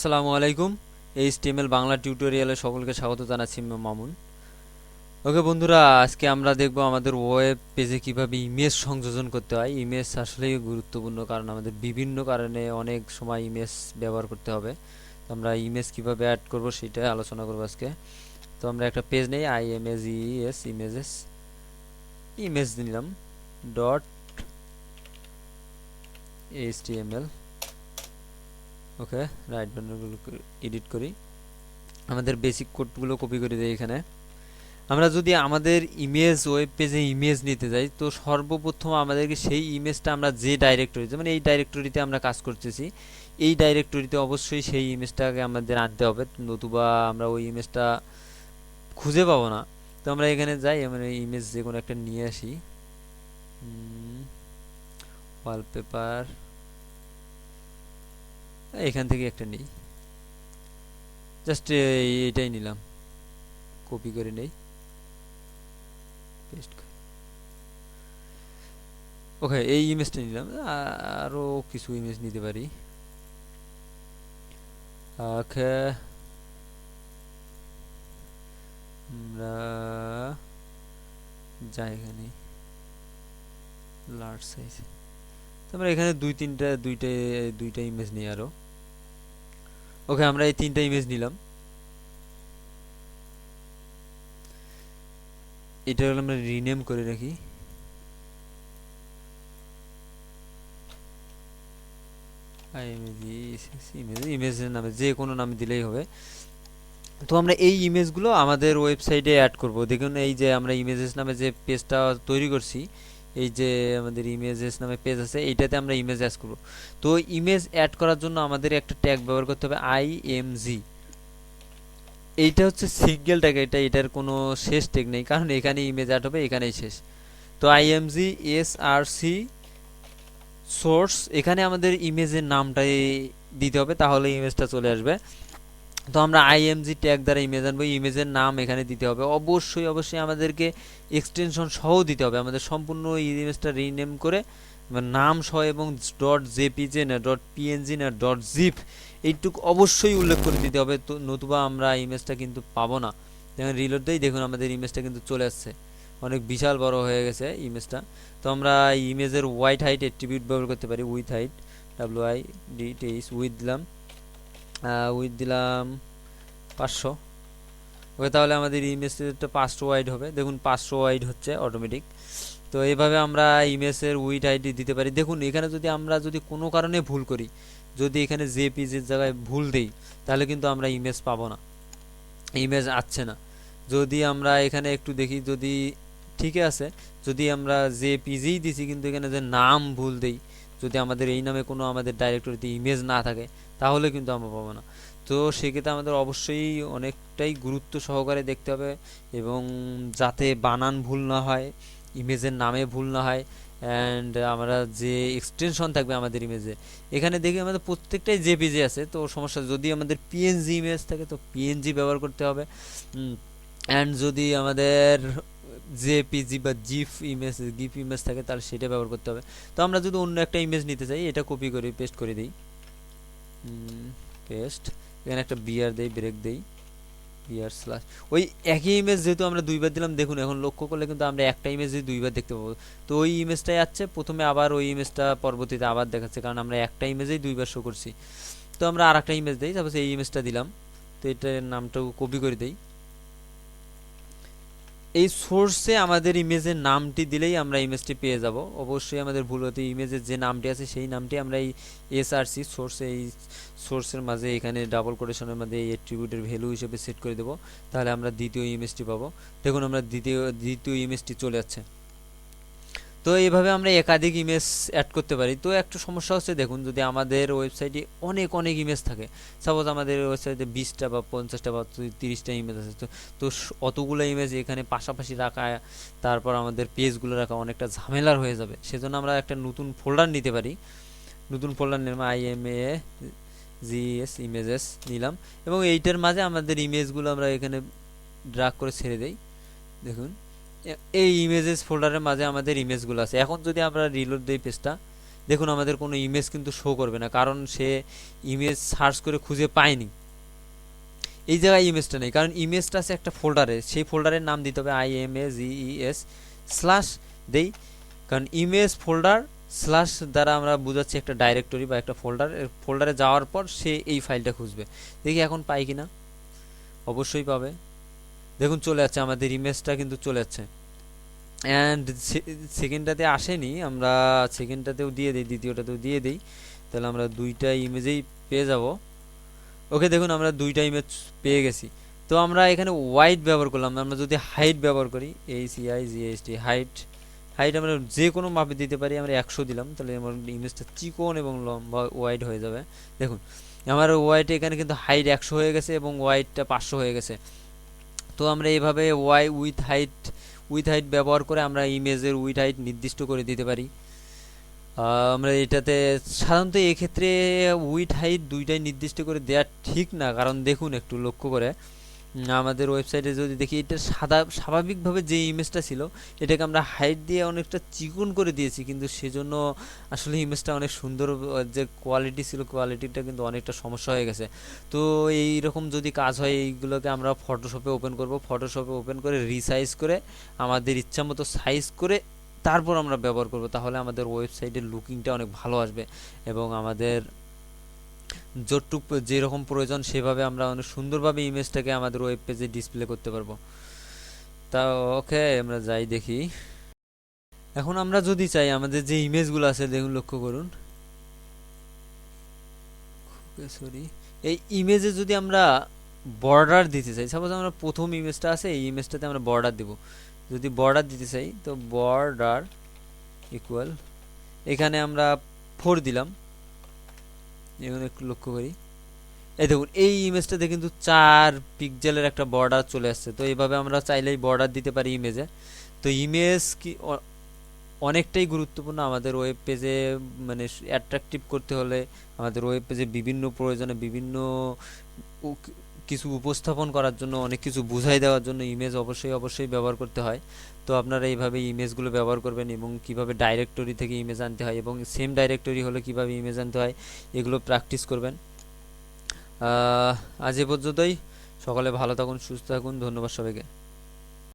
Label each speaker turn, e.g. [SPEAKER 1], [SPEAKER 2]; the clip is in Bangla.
[SPEAKER 1] আসসালামু আলাইকুম, এইচটিএমএল বাংলা টিউটোরিয়ালে সকলকে স্বাগত জানাচ্ছি মামুন। ওকে বন্ধুরা, আজকে আমরা দেখব আমাদের ওয়েব পেজে কীভাবে ইমেজ সংযোজন করতে হয়। ইমেজ আসলেই গুরুত্বপূর্ণ কারণ আমাদের বিভিন্ন কারণে অনেক সময় ইমেজ ব্যবহার করতে হবে। তো আমরা ইমেজ কীভাবে অ্যাড করব সেটা আলোচনা করব আজকে। তো আমরা একটা পেজ নেই আই এম এজ ই এস ইমেজেস ইমেজ নিলাম ডট এইচটিএমএল ওকে রাইট বাটনগুলো এডিট করি। আমাদের বেসিক কোডগুলো কপি করে দিই এখানে। আমরা যদি আমাদের ইমেজ ওয়েব পেজে ইমেজ নিতে যাই, তো সর্বপ্রথম আমাদেরকে সেই ইমেজটা আমরা যে ডাইরেক্টরি যেমন এই ডাইরেক্টরিতে আমরা কাজ করতেছি, এই ডাইরেক্টরিতে অবশ্যই সেই ইমেজটাকে আমাদের আনতে হবে। নতুবা আমরা ওই ইমেজটা খুঁজে পাবো না। তো আমরা এখানে যাই, আমরা ইমেজ যে কোনো একটা নিয়ে আসি। ওয়ালপেপার এখান থেকে একটা নেই। জাস্ট এইটাই নিলাম। কপি করে নেই। ওকে এই ইমেজটা নিলাম। আরও কিছু ইমেজ নিতে পারি। ওকে আমরা যাই এখানে লার্জ সাইজ তারপরে এখানে দুই তিনটা, দুইটা দুইটা ইমেজ নিই আরও। ওকে, আমরা এই তিনটা ইমেজ নিলাম। এটা আমরা রিনেম করে রাখি। ইমেজ ইমেজের নামে, যে কোনো নামে দিলেই হবে। তো আমরা এই ইমেজগুলো আমাদের ওয়েবসাইটে অ্যাড করব। দেখুন, এই যে আমরা ইমেজেস নামে যে পেজটা তৈরি করছি এই যে আমাদের ইমেজেস নামে পেজ আছে, এইটাতে আমরা ইমেজ অ্যাড করব। তো ইমেজ অ্যাড করার জন্য আমাদের একটা ট্যাগ ব্যবহার করতে হবে আই এইটা হচ্ছে সিঙ্গেল ট্যাগ এটা, এটার কোনো শেষ ট্যাগ নেই, কারণ এখানে ইমেজ অ্যাড হবে, এখানেই শেষ। তো I M G S R C source এখানে আমাদের ইমেজের নামটাই দিতে হবে তাহলে ইমেজটা চলে আসবে। তো আমরা আইএমজি ট্যাগ দ্বারা ইমেজ আনব। ইমেজের নাম এখানে দিতে হবে। অবশ্যই অবশ্যই আমাদেরকে এক্সটেনশন সহ দিতে হবে। আমাদের সম্পূর্ণ ইমেজটা রিনেম করে নাম সহ এবং ডট জেপিজে না ডট পিএনজি না ডট জিপ এইটুকু অবশ্যই উল্লেখ করে দিতে হবে। তো নতুবা আমরা ইমেজটা কিন্তু পাবো না। যেমন রিলোড দেই, দেখুন আমাদের ইমেজটা কিন্তু চলে আসছে। অনেক বিশাল বড় হয়ে গেছে ইমেজটা তো আমরা ইমেজের হোয়াইট হাইট অ্যাট্রিবিউট ব্যবহার করতে পারি। Width height W I D টেইস width দিলাম উইথ দিলাম পাঁচশো। ওকে, তাহলে আমাদের ইমেজটা পাঁচশো ওয়াইড হবে। দেখুন পাঁচশো ওয়াইড হচ্ছে অটোমেটিক তো এইভাবে আমরা ইমেজের উইথ আইডি দিতে পারি। দেখুন, এখানে যদি আমরা যদি কোনো কারণে ভুল করি, যদি এখানে জেপিজির জায়গায় ভুল দেই, তাহলে কিন্তু আমরা ইমেজ পাবো না। ইমেজ আসছে না। যদি আমরা এখানে একটু দেখি, যদি ঠিকই আছে, যদি আমরা জে জেপিজিই দিছি, কিন্তু এখানে যে নাম ভুল দেই যদি আমাদের এই নামে কোনো আমাদের ডাইরেক্টরিতে ইমেজ না থাকে, তাহলে কিন্তু আমরা পাবো না। তো সেক্ষেত্রে আমাদের অবশ্যই অনেকটাই গুরুত্ব সহকারে দেখতে হবে এবং যাতে বানান ভুল না হয় ইমেজের নামে ভুল না হয় অ্যান্ড আমরা যে এক্সটেনশন থাকবে আমাদের ইমেজে এখানে দেখি আমাদের প্রত্যেকটাই জেপিজি আছে, তো সমস্যা যদি আমাদের পিএনজি ইমেজ থাকে, তো পিএনজি ব্যবহার করতে হবে। অ্যান্ড যদি আমাদের জেপিজি বা জিফ ইমেজ গিফ ইমেজ থাকে তাহলে সেটা ব্যবহার করতে হবে। তো আমরা যদি অন্য একটা ইমেজ নিতে চাই, এটা কপি করে পেস্ট করে দিই। পেস্ট এখানে একটা বিয়ার দেই ব্রেক দেই। বিয়ার স্ল্যাশ ওই একই ইমেজ যেহেতু আমরা দুইবার দিলাম, দেখুন এখন লক্ষ্য করলে কিন্তু আমরা একটা ইমেজ দুইবার দেখতে পাবো। তো ওই ইমেজটাই আছে, প্রথমে আবার ওই ইমেজটা পরবর্তীতে আবার দেখাচ্ছে, কারণ আমরা একটা ইমেজেই দুইবার শো করছি। তো আমরা আর একটা ইমেজ দিই তারপর এই ইমেজটা দিলাম। তো এটার নামটাও কপি করে দিই। এই সোর্সে আমাদের ইমেজের নামটি দিলেই আমরা ইমেজটি পেয়ে যাব। অবশ্যই আমাদের ভুল হতে ইমেজের যে নামটি আছে সেই নামটি আমরা এই এসআরসি সোর্সে এই সোর্সের মাঝে এখানে ডাবল কোটেশনের মাঝে এই অ্যাট্রিবিউটের ভ্যালু হিসেবে সেট করে দেবো। তাহলে আমরা দ্বিতীয় ইমেজটি পাবো। দেখুন, আমরা দ্বিতীয় দ্বিতীয় ইমেজটি চলে যাচ্ছে। তো এইভাবে আমরা একাধিক ইমেজ অ্যাড করতে পারি। তো একটা সমস্যা হচ্ছে, দেখুন, যদি আমাদের ওয়েবসাইটে অনেক অনেক ইমেজ থাকে সাপোজ আমাদের ওয়েবসাইটে বিশটা বা পঞ্চাশটা বা তিরিশটা ইমেজ আছে, তো তো অতগুলো ইমেজ এখানে পাশাপাশি রাখা, তারপর আমাদের পেজগুলো রাখা অনেকটা ঝামেলার হয়ে যাবে। সেজন্য আমরা একটা নতুন ফোল্ডার নিতে পারি। নতুন ফোল্ডার নিলাম I M A G S images নিলাম এবং এইটার মাঝে আমাদের ইমেজগুলো আমরা এখানে ড্রাগ করে ছেড়ে দেই। দেখুন। এই ইমেজেস ফোল্ডারের মাঝে আমাদের ইমেজগুলো আছে। এখন যদি আমরা রিলোড দিই পেজটা দেখুন আমাদের কোনো ইমেজ কিন্তু শো করবে না, কারণ সে ইমেজ সার্চ করে খুঁজে পায়নি। এই জায়গায় ইমেজটা নেই, কারণ ইমেজটা আছে একটা ফোল্ডারে সেই ফোল্ডারের নাম দিতে হবে I M A G E S slash দেই। কারণ ইমেজ ফোল্ডার স্ল্যাশ দ্বারা আমরা বুঝাচ্ছি একটা ডাইরেক্টরি বা একটা ফোল্ডার ফোল্ডারে যাওয়ার পর সে এই ফাইলটা খুঁজবে। দেখি এখন পাই কিনা। অবশ্যই পাবে। দেখুন, চলে যাচ্ছে। আমাদের ইমেজটা কিন্তু চলে যাচ্ছে। অ্যান্ড সেকেন্ডটাতে আসেনি। আমরা সেকেন্ডটাতেও দিয়ে দিই, দ্বিতীয়টাতেও দিয়ে দিই। তাহলে আমরা দুইটা ইমেজেই পেয়ে যাব। ওকে দেখুন, আমরা দুইটা ইমেজ পেয়ে গেছি। তো আমরা এখানে ওয়াইড ব্যবহার করলাম। আমরা যদি হাইট ব্যবহার করি এই সিআই জিএসটি হাইট হাইট আমরা যে কোনো মাপে দিতে পারি। আমরা একশো দিলাম। তাহলে আমার ইমেজটা চিকন এবং লম্বা ওয়াইড হয়ে যাবে। দেখুন, আমার ওয়াইট এখানে কিন্তু হাইট একশো হয়ে গেছে এবং ওয়াইডটা পাঁচশো হয়ে গেছে। তো আমরা এইভাবে ওয়াই উইথ হাইট উইথ হাইট ব্যবহার করে আমরা ইমেজের উইথ হাইট নির্দিষ্ট করে দিতে পারি। আমরা এটাতে সাধারণত এক্ষেত্রে উইথ হাইট দুইটাই নির্দিষ্ট করে দেওয়া ঠিক না, কারণ দেখুন একটু লক্ষ্য করে। আমাদের ওয়েবসাইটে যদি দেখি, এটা সাদা, স্বাভাবিকভাবে যে ইমেজটা ছিল, এটাকে আমরা হাইট দিয়ে অনেকটা চিকন করে দিয়েছি, কিন্তু সেজন্য আসলে ইমেজটা অনেক সুন্দর, যে কোয়ালিটি ছিল কোয়ালিটিটা কিন্তু অনেকটা সমস্যা হয়ে গেছে। তো এই রকম যদি কাজ হয়, এইগুলোকে আমরা ফটোশপে ওপেন করব। ফটোশপে ওপেন করে রিসাইজ করে, আমাদের ইচ্ছা মতো সাইজ করে তারপর আমরা ব্যবহার করব। তাহলে আমাদের ওয়েবসাইটের লুকিংটা অনেক ভালো আসবে এবং আমাদের যতটুক যেরকম প্রয়োজন সেভাবে আমরা অনেক সুন্দরভাবে ইমেজটাকে আমাদের ওয়েব পেজে ডিসপ্লে করতে পারব। তা ওকে, আমরা যাই দেখি। এখন আমরা যদি চাই, আমাদের যে ইমেজগুলো আছে, দেখুন, লক্ষ্য করুন। সরি এই ইমেজে যদি আমরা বর্ডার দিতে চাই সাপোজ আমরা প্রথম ইমেজটা আছে, এই ইমেজটাতে আমরা বর্ডার দিব। যদি বর্ডার দিতে চাই, তো বর্ডার ইকুয়াল এখানে আমরা ফোর দিলাম। এখানে একটু লক্ষ্য করি। এই দেখুন, এই ইমেজটাতে কিন্তু চার পিকজেলের একটা বর্ডার চলে আসছে। তো এইভাবে আমরা চাইলেই বর্ডার দিতে পারি ইমেজে তো ইমেজ কি অনেকটাই গুরুত্বপূর্ণ আমাদের ওয়েব পেজে মানে অ্যাট্রাকটিভ করতে হলে আমাদের ওয়েব পেজে বিভিন্ন প্রয়োজনে বিভিন্ন কিছু উপস্থাপন করার জন্য, অনেক কিছু বুঝাই দেওয়ার জন্য ইমেজ অবশ্যই অবশ্যই ব্যবহার করতে হয়। তো আপনারা এইভাবে ইমেজগুলো ব্যবহার করবেন এবং কীভাবে ডাইরেক্টরি থেকে ইমেজ আনতে হয় এবং সেম ডাইরেক্টরি হলে কীভাবে ইমেজ আনতে হয়, এগুলো প্র্যাকটিস করবেন। আজ এ পর্যন্তই। সকালে ভালো থাকুন, সুস্থ থাকুন। ধন্যবাদ সবাইকে।